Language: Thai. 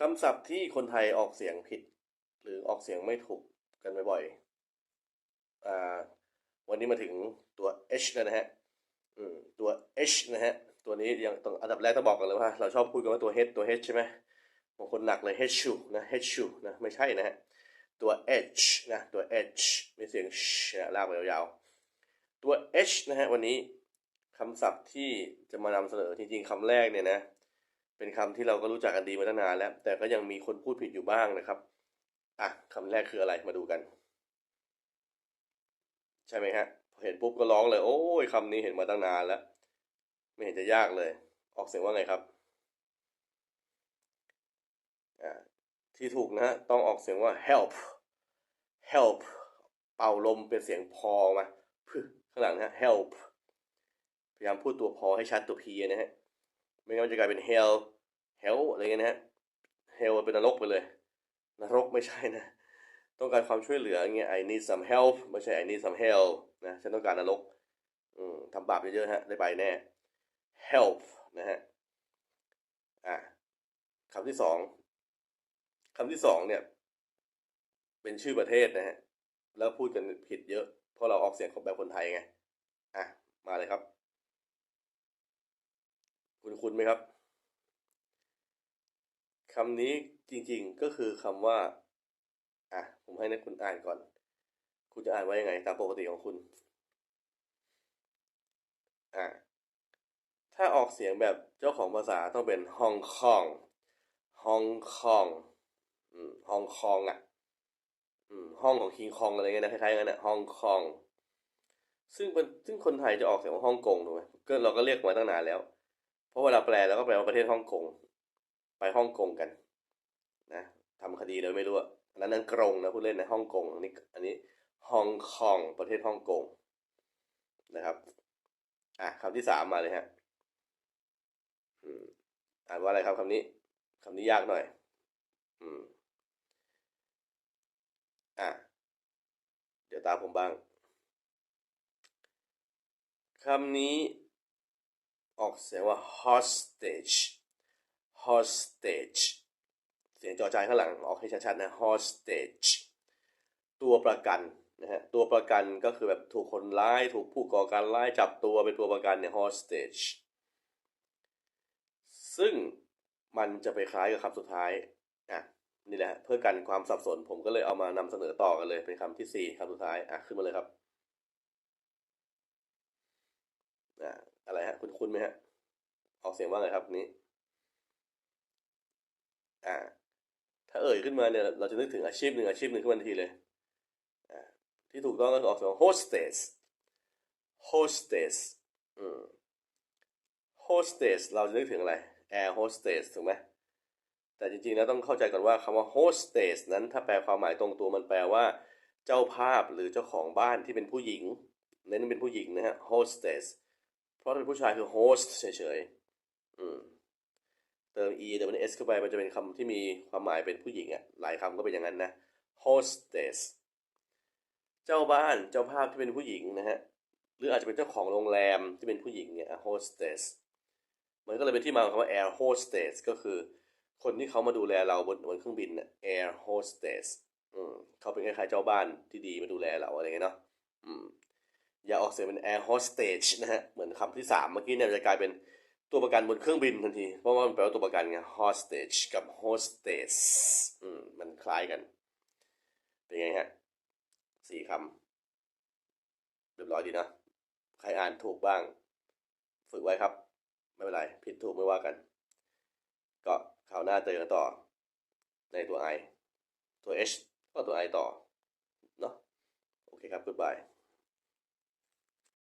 คำศัพท์ที่คนไทยออกเสียงผิด หรือออกเสียงไม่ถูกกันบ่อยๆวันนี้มาถึงตัว h แล้วนะฮะตัว h นะฮะ ตัวนี้ยังต้องอันดับแรกต้องบอกกันเลยว่า เราชอบพูดกันว่าตัว h ตัว h ใช่ไหมบางคนหนักเลย h ชูนะ h ชูนะ ไม่ใช่นะฮะ ตัว h นะตัว h มีเสียง sh นะลากไปยาวๆ ตัว h นะฮะวันนี้คำศัพท์ที่จะมานำเสนอจริงๆคำแรกเนี่ยนะ เป็นคำที่เราก็รู้จักกันดีมาตั้งนานแล้ว แต่ก็ยังมีคนพูดผิดอยู่บ้างนะครับอะคำแรกคืออะไรมาดูกัน ใช่ไหมฮะพอเห็นปุ๊บก็ร้องเลย โอ้ยคำนี้เห็นมาตั้งนานแล้ว ไม่เห็นจะยากเลย ออกเสียงว่าไงครับอ่าที่ถูกนะฮะต้องออกเสียงว่า help help เป่าลมเป็นเสียงพอมาข้างหลังนะ help พยายามพูดตัวพอให้ชัดตัว p นะฮะ ไม่งั้นมันจะกลายเป็น help hell hell อะไรเงี้ยนะฮะ hell เป็นนรกไปเลย นรกไม่ใช่นะ ต้องการความช่วยเหลือเงี้ย I need some help ไม่ใช่ I need some hell นะ ฉันต้องการนรกอืมทำบาปเยอะๆฮะ ได้ไปแน่ help นะฮะ อะคำที่สองคำที่สองเนี่ย เป็นชื่อประเทศนะฮะ แล้วพูดกันผิดเยอะ เพราะเราออกเสียงของแบบคนไทยไง อะ มาเลยครับ คุณคุณไหมครับ คำนี้จริงๆก็คือคำว่า อะ ผมให้นักคุณอ่านก่อน คุณจะอ่านว่ายังไงตามปกติของคุณ อะ ถ้าออกเสียงแบบเจ้าของภาษาต้องเป็นฮ่องกงฮ่องกงอืมฮ่องกงอะ อืมห้องของคิงคองอะไรเงี้ยนะคล้ายๆกันนะฮ่องกงซึ่งเป็นซึ่งคนไทยจะออกเสียงว่าฮ่องกงถูกไหมก็เราก็เรียกมาตั้งนานแล้ว เพราะเวลาแปลแล้วก็แปลว่าประเทศฮ่องกง ไปฮ่องกงกันนะทำคดีโดยไม่รู้อันนั้นนั่นกรงนะพูดเล่นในฮ่องกงอันนี้อันนี้ฮ่องกงประเทศฮ่องกงนะครับอะคำที่สามมาเลยฮะอืมอ่านว่าอะไรครับคำนี้คำนี้ยากหน่อย อืมอะเดี๋ยวตามผมบ้างคำนี้ออกเสียงว่า hostage hostage เสียงจอจานข้างหลังออกให้ชัดๆนะ hostage ตัวประกันนะฮะตัวประกันก็คือแบบถูกคนร้ายถูกผู้ก่อการร้ายจับตัวเป็นตัวประกันเนี่ย hostage ซึ่งมันจะไปคล้ายกับคำสุดท้ายอะนี่แหละเพื่อกันความสับสนผมก็เลยเอามานำเสนอต่อกันเลยเป็นคำที่สี่คำสุดท้ายอะขึ้นมาเลยครับอะอะไรฮะคุณคุณไหมฮะออกเสียงว่าไงครับนี้ อ่า ถ้าเอ่ยขึ้นมาเนี่ย เราจะนึกถึงอาชีพหนึ่งอาชีพหนึ่งขึ้นมาทันทีเลย อ่า ที่ถูกต้องก็คือออกเสียง hostess hostess อืม hostess เราจะนึกถึงอะไร air hostess ถูกไหมแต่จริงๆแล้วต้องเข้าใจก่อนว่าคำว่า hostess นั้นถ้าแปลความหมายตรงตัวมันแปลว่า เจ้าภาพหรือเจ้าของบ้านที่เป็นผู้หญิง เน้นเป็นผู้หญิงนะฮะ hostess เพราะเป็นผู้ชายคือ host เฉยๆอืม เติม e เติม s เข้าไปมันจะเป็นคำที่มีความหมายเป็นผู้หญิงอะ่ะหลายคำก็เป็นอย่างนั้นนะ hostess เจ้าบ้านเจ้าภาพที่เป็นผู้หญิงนะฮะหรืออาจจะเป็นเจ้าของโรงแรมที่เป็นผู้หญิงเนี่ย hostess มันก็เลยเป็นที่มาของคำว่า air hostess ก็คือ คนที่เขามาดูแลเราบนบนเครื่องบินนะ air hostess อืมเขาเป็นคล้ายๆเจ้าบ้านที่ดีมาดูแลเราอะไรเงี้ยเนาะอืมอย่าออกเสียงเป็น air hostage นะฮะเหมือนคำที่สามเมื่อกี้เนี่ยจะกลายเป็น ตัวประกันบนเครื่องบินทันที เพราะว่ามันแปลว่าตัวประกันไง hostage กับ hostess อืมมันคล้ายกัน เป็นไงฮะสี่คำเรียบร้อยดีนะ ใครอ่านถูกบ้าง ฝึกไว้ครับ ไม่เป็นไร ผิดถูกไม่ว่ากัน ก็คราวหน้าเจอกันต่อ ในตัว i ตัว h ก็ตัว i ต่อ เนาะโอเคครับ goodbye